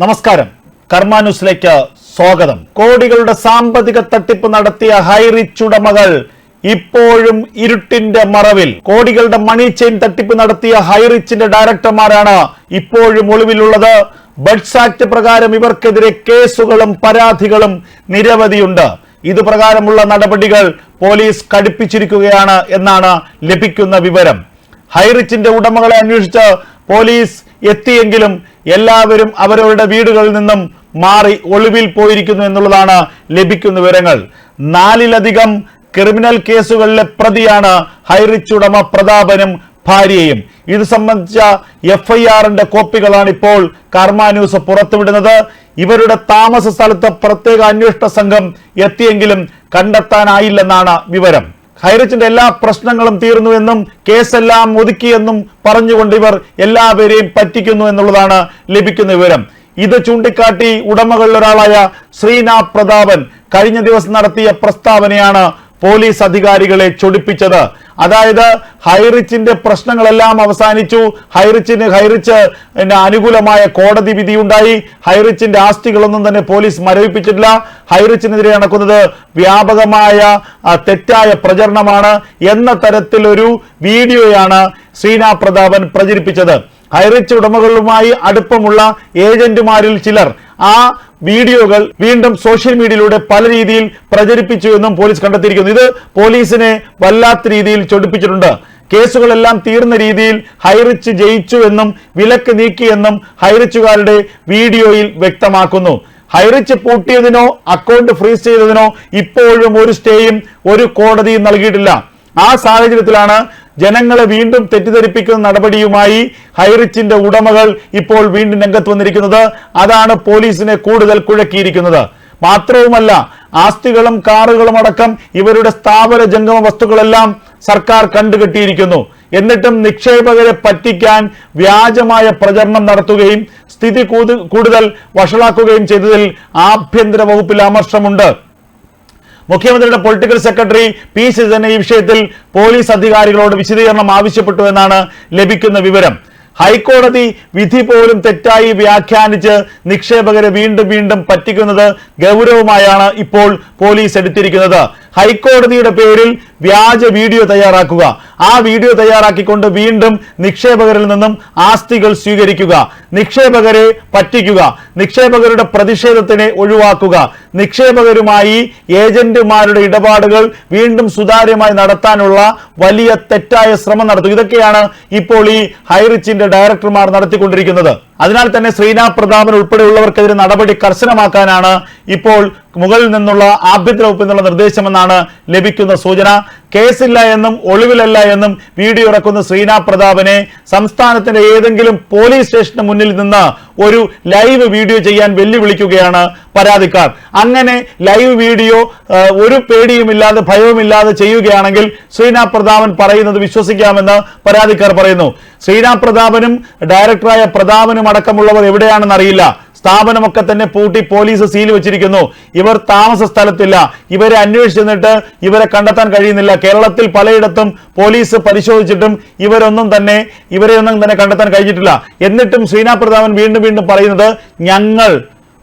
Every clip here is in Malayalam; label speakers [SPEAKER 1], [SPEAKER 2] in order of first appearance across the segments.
[SPEAKER 1] നമസ്കാരം. കർമ്മ ന്യൂസിലേക്ക് സ്വാഗതം. കോടികളുടെ സാമ്പത്തിക തട്ടിപ്പ് നടത്തിയ ഹൈറിച്ച് ഉടമകൾ ഇപ്പോഴും ഇരുട്ടിന്റെ മറവിൽ. കോടികളുടെ മണി ചെയിൻ തട്ടിപ്പ് നടത്തിയ ഹൈറിച്ചിന്റെ ഡയറക്ടർമാരാണ് ഇപ്പോഴും ഒളിവിലുള്ളത്. ബഡ്സ് ആക്ട് പ്രകാരം ഇവർക്കെതിരെ കേസുകളും പരാതികളും നിരവധിയുണ്ട്. ഇത് പ്രകാരമുള്ള നടപടികൾ പോലീസ് കടുപ്പിച്ചിരിക്കുകയാണ് എന്നാണ് ലഭിക്കുന്ന വിവരം. ഹൈറിച്ചിന്റെ ഉടമകളെ അന്വേഷിച്ച് പോലീസ് എത്തിയെങ്കിലും എല്ലാവരും അവരവരുടെ വീടുകളിൽ നിന്നും മാറി ഒളിവിൽ പോയിരിക്കുന്നു എന്നുള്ളതാണ് ലഭിക്കുന്ന വിവരങ്ങൾ. നാലിലധികം ക്രിമിനൽ കേസുകളിലെ പ്രതിയാണ് ഹൈറിച്ച് ഉടമ പ്രതാപനും ഭാര്യയും. ഇത് സംബന്ധിച്ച എഫ് ഐ ആറിന്റെ കോപ്പികളാണ് ഇപ്പോൾ കർമ്മ ന്യൂസ് പുറത്തുവിടുന്നത്. ഇവരുടെ താമസ സ്ഥലത്ത് പ്രത്യേക അന്വേഷണ സംഘം എത്തിയെങ്കിലും കണ്ടെത്താനായില്ലെന്നാണ് വിവരം. ഹൈറിച്ചിന്റെ എല്ലാ പ്രശ്നങ്ങളും തീർന്നു എന്നും കേസെല്ലാം ഒതുക്കിയെന്നും പറഞ്ഞുകൊണ്ട് ഇവർ എല്ലാവരെയും പറ്റിക്കുന്നു എന്നുള്ളതാണ് ലഭിക്കുന്ന വിവരം. ഇത് ചൂണ്ടിക്കാട്ടി ഒരാളായ ശ്രീനാ പ്രതാപൻ കഴിഞ്ഞ ദിവസം നടത്തിയ പ്രസ്താവനയാണ് പോലീസ് അധികാരികളെ ചൊടിപ്പിച്ചത്. അതായത് ഹൈറിച്ചിന്റെ പ്രശ്നങ്ങളെല്ലാം അവസാനിച്ചു. ഹൈറിച്ചിന് ഹൈറിച്ച് അനുകൂലമായ കോടതി വിധിയുണ്ടായി. ഹൈറിച്ചിന്റെ ആസ്തികളൊന്നും തന്നെ പോലീസ് മരവിപ്പിച്ചിട്ടില്ല. ഹൈറിച്ചിനെതിരെ നടക്കുന്നത് വ്യാപകമായ തെറ്റായ പ്രചരണമാണ് എന്ന തരത്തിലൊരു വീഡിയോയാണ് ശ്രീനാ പ്രതാപൻ പ്രചരിപ്പിച്ചത്. ഹൈറിച്ച് ഉടമകളുമായി അടുപ്പമുള്ള ഏജന്റുമാരിൽ ചിലർ ആ വീഡിയോകൾ വീണ്ടും സോഷ്യൽ മീഡിയയിലൂടെ പല രീതിയിൽ പ്രചരിപ്പിച്ചു എന്നും പോലീസ് കണ്ടെത്തിയിരിക്കുന്നു. ഇത് പോലീസിനെ വല്ലാത്ത രീതിയിൽ ചൊടിപ്പിച്ചിട്ടുണ്ട്. കേസുകളെല്ലാം തീർന്ന രീതിയിൽ ഹൈറിച്ച് ജയിച്ചു എന്നും വിലക്ക് നീക്കിയെന്നും ഹൈറിച്ചുകാരുടെ വീഡിയോയിൽ വ്യക്തമാക്കുന്നു. ഹൈറിച്ച് പൂട്ടിയതിനോ അക്കൗണ്ട് ഫ്രീസ് ചെയ്തതിനോ ഇപ്പോഴും ഒരു സ്റ്റേയും ഒരു കോടതിയും നൽകിയിട്ടില്ല. ആ സാഹചര്യത്തിലാണ് ജനങ്ങളെ വീണ്ടും തെറ്റിദ്ധരിപ്പിക്കുന്ന നടപടിയുമായി ഹൈറിച്ചിന്റെ ഉടമകൾ ഇപ്പോൾ വീണ്ടും രംഗത്ത് വന്നിരിക്കുന്നത്. അതാണ് പോലീസിനെ കൂടുതൽ കുഴക്കിയിരിക്കുന്നത്. മാത്രവുമല്ല ആസ്തികളും കാറുകളും അടക്കം ഇവരുടെ സ്ഥാപന ജംഗമ വസ്തുക്കളെല്ലാം സർക്കാർ കണ്ടുകെട്ടിയിരിക്കുന്നു. എന്നിട്ടും നിക്ഷേപകരെ പറ്റിക്കാൻ വ്യാജമായ പ്രചരണം നടത്തുകയും സ്ഥിതി കൂടുതൽ വഷളാക്കുകയും ചെയ്തതിൽ ആഭ്യന്തര വകുപ്പിൽ അമർഷമുണ്ട്. മുഖ്യമന്ത്രിയുടെ പൊളിറ്റിക്കൽ സെക്രട്ടറി പി ശശിധരൻ ഈ വിഷയത്തിൽ പോലീസ് അധികാരികളോട് വിശദീകരണം ആവശ്യപ്പെട്ടു എന്നാണ് ലഭിക്കുന്ന വിവരം. ഹൈക്കോടതി വിധി പോലും തെറ്റായി വ്യാഖ്യാനിച്ച് നിക്ഷേപകരെ വീണ്ടും വീണ്ടും പറ്റിക്കുന്നത് ഗൗരവമായാണ് ഇപ്പോൾ പോലീസ് എടുത്തിരിക്കുന്നത്. ഹൈക്കോടതിയുടെ പേരിൽ വ്യാജ വീഡിയോ തയ്യാറാക്കുക. ആ വീഡിയോ തയ്യാറാക്കിക്കൊണ്ട് വീണ്ടും നിക്ഷേപകരിൽ നിന്നും ആസ്തികൾ സ്വീകരിക്കുക. നിക്ഷേപകരെ പറ്റിക്കുക. നിക്ഷേപകരുടെ പ്രതിഷേധത്തിനെ ഒഴിവാക്കുക. നിക്ഷേപകരുമായി ഏജന്റുമാരുടെ ഇടപാടുകൾ വീണ്ടും സുതാര്യമായി നടത്താനുള്ള വലിയ തെറ്റായ ശ്രമം നടത്തുക ഇതൊക്കെയാണ് ഇപ്പോൾ ഈ ഹൈറിച്ചിന്റെ ഡയറക്ടർമാർ നടത്തിക്കൊണ്ടിരിക്കുന്നത്. അതിനാൽ തന്നെ ശ്രീനാ പ്രതാപൻ ഉൾപ്പെടെയുള്ളവർക്കെതിരെ നടപടി കർശനമാക്കാനാണ് ഇപ്പോൾ മുകളിൽ നിന്നുള്ള ആഭ്യന്തര വകുപ്പിൽ നിന്നുള്ള നിർദ്ദേശമെന്നാണ് ലഭിക്കുന്ന സൂചന. കേസില്ല എന്നും ഒളിവിലല്ല എന്നും വീഡിയോ ഇറക്കുന്ന ശ്രീനാ പ്രതാപനെ സംസ്ഥാനത്തിന്റെ ഏതെങ്കിലും പോലീസ് സ്റ്റേഷന് മുന്നിൽ നിന്ന് ഒരു ലൈവ് വീഡിയോ ചെയ്യാൻ വെല്ലുവിളിക്കുകയാണ് പരാതിക്കാർ. അങ്ങനെ ലൈവ് വീഡിയോ ഒരു പേടിയുമില്ലാതെ ഭയവുമില്ലാതെ ചെയ്യുകയാണെങ്കിൽ ശ്രീനാ പ്രതാപൻ പറയുന്നത് വിശ്വസിക്കാമെന്ന് പരാതിക്കാർ പറയുന്നു. ശ്രീനാ പ്രതാപനും ഡയറക്ടറായ പ്രതാപനും അടക്കമുള്ളവർ എവിടെയാണെന്ന് അറിയില്ല സ്ഥാപനമൊക്കെ തന്നെ പൂട്ടി പോലീസ് സീൽ വെച്ചിരിക്കുന്നു. ഇവർ താമസ സ്ഥലത്തില്ല. ഇവരെ അന്വേഷിച്ചിന്നിട്ട് ഇവരെ കണ്ടെത്താൻ കഴിയുന്നില്ല. കേരളത്തിൽ പലയിടത്തും പോലീസ് പരിശോധിച്ചിട്ടും ഇവരൊന്നും തന്നെ ഇവരെയൊന്നും തന്നെ കണ്ടെത്താൻ കഴിഞ്ഞിട്ടില്ല. എന്നിട്ടും ശ്രീനാ പ്രതാപൻ വീണ്ടും വീണ്ടും പറയുന്നത് ഞങ്ങൾ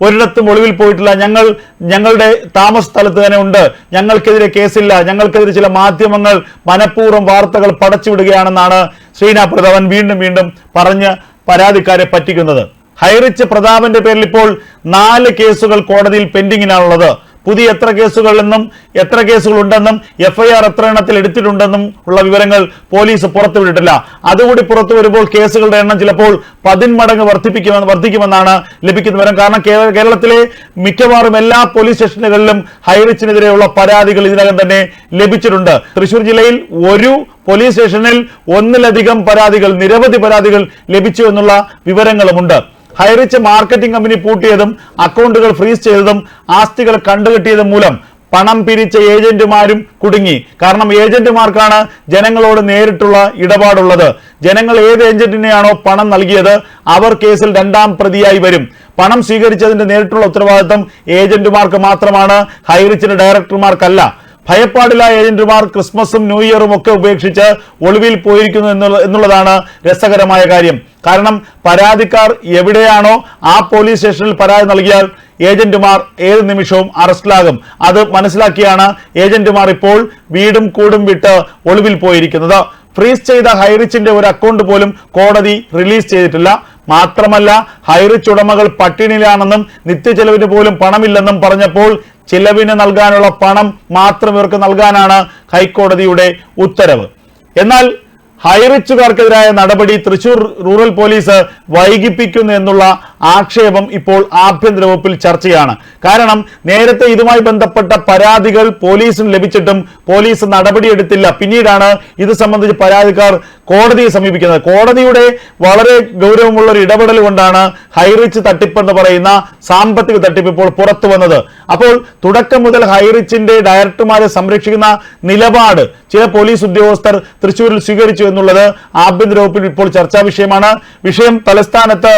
[SPEAKER 1] ഒരിടത്തും ഒളിവിൽ പോയിട്ടില്ല. ഞങ്ങൾ ഞങ്ങളുടെ താമസ സ്ഥലത്ത് തന്നെ ഉണ്ട്. ഞങ്ങൾക്കെതിരെ കേസില്ല. ഞങ്ങൾക്കെതിരെ ചില മാധ്യമങ്ങൾ മനഃപൂർവം വാർത്തകൾ പടച്ചുവിടുകയാണെന്നാണ് ശ്രീനാ പ്രതാപൻ വീണ്ടും വീണ്ടും പറഞ്ഞ് പരാതിക്കാരെ പറ്റിക്കുന്നത്. ഹൈറിച്ച് പ്രതാപന്റെ പേരിൽ ഇപ്പോൾ നാല് കേസുകൾ കോടതിയിൽ പെൻഡിങ്ങിനാണുള്ളത്. പുതിയ എത്ര കേസുകൾ എന്നും എത്ര കേസുകൾ ഉണ്ടെന്നും എഫ്ഐആർ എത്ര എണ്ണത്തിൽ എടുത്തിട്ടുണ്ടെന്നും ഉള്ള വിവരങ്ങൾ പോലീസ് പുറത്തുവിട്ടിട്ടില്ല. അതുകൂടി പുറത്തു വരുമ്പോൾ കേസുകളുടെ എണ്ണം ചിലപ്പോൾ പതിന്മടങ്ങ് വർദ്ധിപ്പിക്കുമെന്ന് വർദ്ധിക്കുമെന്നാണ് ലഭിക്കുന്ന വിവരം. കാരണം കേരളത്തിലെ മിക്കവാറും എല്ലാ പോലീസ് സ്റ്റേഷനുകളിലും ഹൈറിച്ചിനെതിരെയുള്ള പരാതികൾ ഇതിനകം തന്നെ ലഭിച്ചിട്ടുണ്ട്. തൃശൂർ ജില്ലയിൽ ഒരു പോലീസ് സ്റ്റേഷനിൽ ഒന്നിലധികം പരാതികൾ നിരവധി പരാതികൾ ലഭിച്ചു എന്നുള്ള വിവരങ്ങളുമുണ്ട്. ഹൈറിച്ച് മാർക്കറ്റിംഗ് കമ്പനി പൂട്ടിയതും അക്കൗണ്ടുകൾ ഫ്രീസ് ചെയ്തതും ആസ്തികൾ കണ്ടുകെട്ടിയതും മൂലം പണം പിരിച്ച ഏജന്റുമാരും കുടുങ്ങി. കാരണം ഏജന്റുമാർക്കാണ് ജനങ്ങളോട് നേരിട്ടുള്ള ഇടപാടുള്ളത്. ജനങ്ങൾ ഏത് ഏജന്റിനെയാണോ പണം നൽകിയത് അവർ കേസിൽ രണ്ടാം പ്രതിയായി വരും. പണം സ്വീകരിച്ചതിന്റെ നേരിട്ടുള്ള ഉത്തരവാദിത്തം ഏജന്റുമാർക്ക് മാത്രമാണ്. ഹൈറിച്ചിന്റെ ഡയറക്ടർമാർക്കല്ല ഭയപ്പാടില്ല ഏജന്റുമാർ ക്രിസ്മസും ന്യൂ ഇയറും ഒക്കെ ഉപേക്ഷിച്ച് ഒളിവിൽ പോയിരിക്കുന്നു എന്നുള്ളതാണ് രസകരമായ കാര്യം. കാരണം പരാതിക്കാർ എവിടെയാണോ ആ പോലീസ് സ്റ്റേഷനിൽ പരാതി നൽകിയാൽ ഏജന്റുമാർ ഏത് നിമിഷവും അറസ്റ്റിലാകും. അത് മനസ്സിലാക്കിയാണ് ഏജന്റുമാർ ഇപ്പോൾ വീടും കൂടും വിട്ട് ഒളിവിൽ പോയിരിക്കുന്നത്. ഫ്രീസ് ചെയ്ത ഹൈറിച്ചിന്റെ ഒരു അക്കൗണ്ട് പോലും കോടതി റിലീസ് ചെയ്തിട്ടില്ല. മാത്രമല്ല ഹൈറിച്ച് ഉടമകൾ പട്ടിണിയിലാണെന്നും നിത്യചെലവിന് പോലും പണമില്ലെന്നും പറഞ്ഞപ്പോൾ ചിലവിന് നൽകാനുള്ള പണം മാത്രം ഇവർക്ക് നൽകാനാണ് ഹൈക്കോടതിയുടെ ഉത്തരവ്. എന്നാൽ ഹൈറിച്ചുകാർക്കെതിരായ നടപടി തൃശൂർ റൂറൽ പോലീസ് വൈകിപ്പിക്കുന്നു എന്നുള്ള ആക്ഷേപം ഇപ്പോൾ ആഭ്യന്തര വകുപ്പിൽ ചർച്ചയാണ്. കാരണം നേരത്തെ ഇതുമായി ബന്ധപ്പെട്ട പരാതികൾ പോലീസിന് ലഭിച്ചിട്ടും പോലീസ് നടപടിയെടുത്തില്ല. പിന്നീടാണ് ഇത് സംബന്ധിച്ച് പരാതിക്കാർ കോടതിയെ സമീപിക്കുന്നത്. കോടതിയുടെ വളരെ ഗൗരവമുള്ള ഒരു ഇടപെടൽ കൊണ്ടാണ് ഹൈറിച്ച് തട്ടിപ്പ് എന്ന് പറയുന്ന സാമ്പത്തിക തട്ടിപ്പ് ഇപ്പോൾ പുറത്തു വന്നത്. അപ്പോൾ തുടക്കം മുതൽ ഹൈറിച്ചിന്റെ ഡയറക്ടർമാരെ സംരക്ഷിക്കുന്ന നിലപാട് ചില പോലീസ് ഉദ്യോഗസ്ഥർ തൃശൂരിൽ സ്വീകരിച്ചു എന്നുള്ളത് ആഭ്യന്തര വകുപ്പിൽ ഇപ്പോൾ ചർച്ചാ വിഷയമാണ്. വിഷയം തലസ്ഥാനത്ത്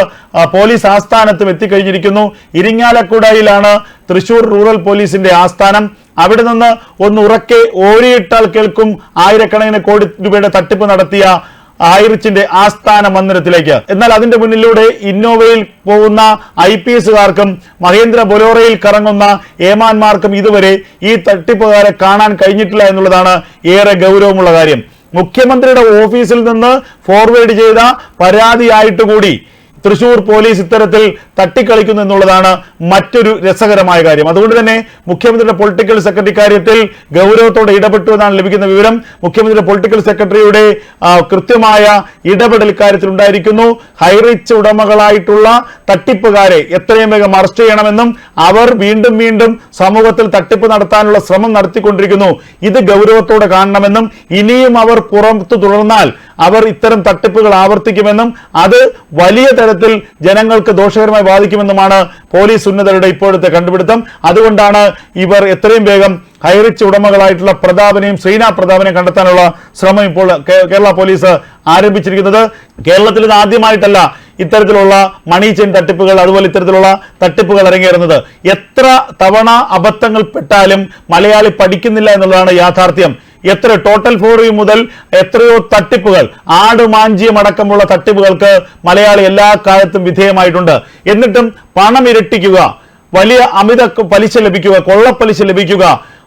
[SPEAKER 1] പോലീസ് ആസ്ഥാനത്തും എത്തിക്കഴിഞ്ഞിരിക്കുന്നു. ഇരിങ്ങാലക്കുടയിലാണ് തൃശൂർ റൂറൽ പോലീസിന്റെ ആസ്ഥാനം. അവിടെ നിന്ന് ഒന്ന് ഉറക്കെ ഓരിയിട്ടാൽ കേൾക്കും ആയിരക്കണക്കിന് കോടി രൂപയുടെ തട്ടിപ്പ് നടത്തിയ ആയിറിച്ചിന്റെ ആസ്ഥാന മന്ദിരത്തിലേക്ക്. എന്നാൽ അതിന്റെ മുന്നിലൂടെ ഇന്നോവയിൽ പോകുന്ന ഐ പി എസുകാർക്കും മഹേന്ദ്ര ബൊലോറയിൽ കറങ്ങുന്ന ഏമാന്മാർക്കും ഇതുവരെ ഈ തട്ടിപ്പുകാരെ കാണാൻ കഴിഞ്ഞിട്ടില്ല എന്നുള്ളതാണ് ഏറെ ഗൗരവമുള്ള കാര്യം. മുഖ്യമന്ത്രിയുടെ ഓഫീസിൽ നിന്ന് ഫോർവേഡ് ചെയ്ത പരാതിയായിട്ട് കൂടി തൃശൂർ പോലീസ് ഇത്തരത്തിൽ തട്ടിക്കളിക്കുന്നു എന്നുള്ളതാണ് മറ്റൊരു രസകരമായ കാര്യം. അതുകൊണ്ട് തന്നെ മുഖ്യമന്ത്രിയുടെ പൊളിറ്റിക്കൽ സെക്രട്ടറി കാര്യത്തിൽ ഗൗരവത്തോടെ ഇടപെട്ടു എന്നാണ് ലഭിക്കുന്ന വിവരം. മുഖ്യമന്ത്രിയുടെ പൊളിറ്റിക്കൽ സെക്രട്ടറിയുടെ കൃത്യമായ ഇടപെടൽ കാര്യത്തിൽ ഉണ്ടായിരിക്കുന്നു ഹൈറിച്ച് ഉടമകളായിട്ടുള്ള തട്ടിപ്പുകാരെ എത്രയും വേഗം അറസ്റ്റ് ചെയ്യണമെന്നും അവർ വീണ്ടും വീണ്ടും സമൂഹത്തിൽ തട്ടിപ്പ് നടത്താനുള്ള ശ്രമം നടത്തിക്കൊണ്ടിരിക്കുന്നു. ഇത് ഗൗരവത്തോടെ കാണണമെന്നും ഇനിയും അവർ പുറത്തു തുടർന്നാൽ അവർ ഇത്തരം തട്ടിപ്പുകൾ ആവർത്തിക്കുമെന്നും അത് വലിയ തരത്തിൽ ജനങ്ങൾക്ക് ദോഷകരമായി ബാധിക്കുമെന്നുമാണ് പോലീസ് ഉന്നതരുടെ ഇപ്പോഴത്തെ കണ്ടുപിടുത്തം. അതുകൊണ്ടാണ് ഇവർ എത്രയും വേഗം ഹൈറിച്ച് ഉടമകളായിട്ടുള്ള പ്രതാപനെയും ശ്രീനാ പ്രതാപനെയും കണ്ടെത്താനുള്ള ശ്രമം ഇപ്പോൾ കേരള പോലീസ് ആരംഭിച്ചിരിക്കുന്നത്. കേരളത്തിൽ ഇത് ആദ്യമായിട്ടല്ല. ഇത്തരത്തിലുള്ള മണി ചെയിൻ തട്ടിപ്പുകൾ അതുപോലെ ഇത്തരത്തിലുള്ള തട്ടിപ്പുകൾ ഇറങ്ങിയിരുന്നത് എത്ര തവണ അബദ്ധങ്ങൾ പെട്ടാലും മലയാളി പഠിക്കുന്നില്ല എന്നുള്ളതാണ് യാഥാർത്ഥ്യം. എത്ര ടോട്ടൽ ഫോറി മുതൽ എത്രയോ തട്ടിപ്പുകൾ ആടുമാഞ്ചിയം അടക്കമുള്ള തട്ടിപ്പുകൾക്ക് മലയാളി എല്ലാ കാലത്തും വിധേയമായിട്ടുണ്ട്. എന്നിട്ടും പണം ഇരട്ടിക്കുക വലിയ അമിത പലിശ ലഭിക്കുക കൊള്ളപ്പലിശ ലഭിക്കുക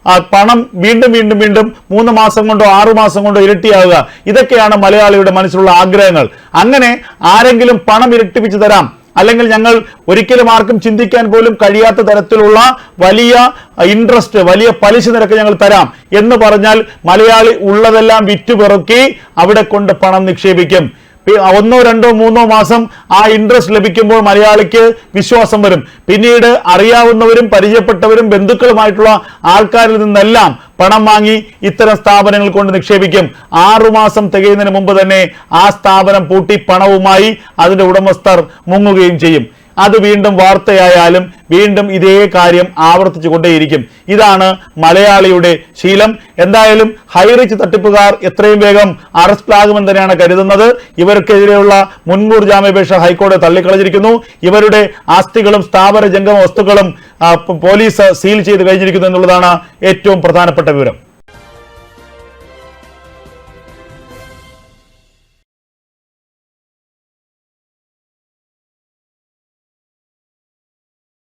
[SPEAKER 1] ആ പണം വീണ്ടും വീണ്ടും വീണ്ടും മൂന്ന് മാസം കൊണ്ടോ ആറു മാസം കൊണ്ടോ ഇരട്ടിയാവുക. ഇതൊക്കെയാണ് മലയാളിയുടെ മനസ്സിലുള്ള ആഗ്രഹങ്ങൾ. അങ്ങനെ ആരെങ്കിലും പണം ഇരട്ടിപ്പിച്ചു തരാം. അല്ലെങ്കിൽ ഞങ്ങൾ ഒരിക്കലും ആർക്കും ചിന്തിക്കാൻ പോലും കഴിയാത്ത തരത്തിലുള്ള വലിയ ഇൻട്രസ്റ്റ് വലിയ പലിശ നിരക്ക് ഞങ്ങൾ തരാം എന്ന് പറഞ്ഞാൽ മലയാളി ഉള്ളതെല്ലാം വിറ്റുപെറുക്കി അവിടെ കൊണ്ട് പണം നിക്ഷേപിക്കും. ഒന്നോ രണ്ടോ മൂന്നോ മാസം ആ ഇൻട്രസ്റ്റ് ലഭിക്കുമ്പോൾ മലയാളിക്ക് വിശ്വാസം വരും. പിന്നീട് അറിയാവുന്നവരും പരിചയപ്പെട്ടവരും ബന്ധുക്കളുമായിട്ടുള്ള ആൾക്കാരിൽ നിന്നെല്ലാം പണം വാങ്ങി ഇത്തരം സ്ഥാപനങ്ങൾ കൊണ്ട് നിക്ഷേപിക്കും. ആറുമാസം തികയുന്നതിന് മുമ്പ് തന്നെ ആ സ്ഥാപനം പൂട്ടി പണവുമായി അതിന്റെ ഉടമസ്ഥർ മുങ്ങുകയും ചെയ്യും. അത് വീണ്ടും വാർത്തയായാലും വീണ്ടും ഇതേ കാര്യം ആവർത്തിച്ചു കൊണ്ടേയിരിക്കും ഇതാണ് മലയാളിയുടെ ശീലം. എന്തായാലും ഹൈറിച്ച് തട്ടിപ്പുകാർ എത്രയും വേഗം അറസ്റ്റിലാകുമെന്ന് തന്നെയാണ് കരുതുന്നത്. ഇവർക്കെതിരെയുള്ള മുൻകൂർ ജാമ്യാപേക്ഷ ഹൈക്കോടതി തള്ളിക്കളഞ്ഞിരിക്കുന്നു. ഇവരുടെ ആസ്തികളും സ്ഥാപന ജംഗമ വസ്തുക്കളും പോലീസ് സീൽ ചെയ്ത് കഴിഞ്ഞിരിക്കുന്നു എന്നുള്ളതാണ് ഏറ്റവും പ്രധാനപ്പെട്ട വിവരം.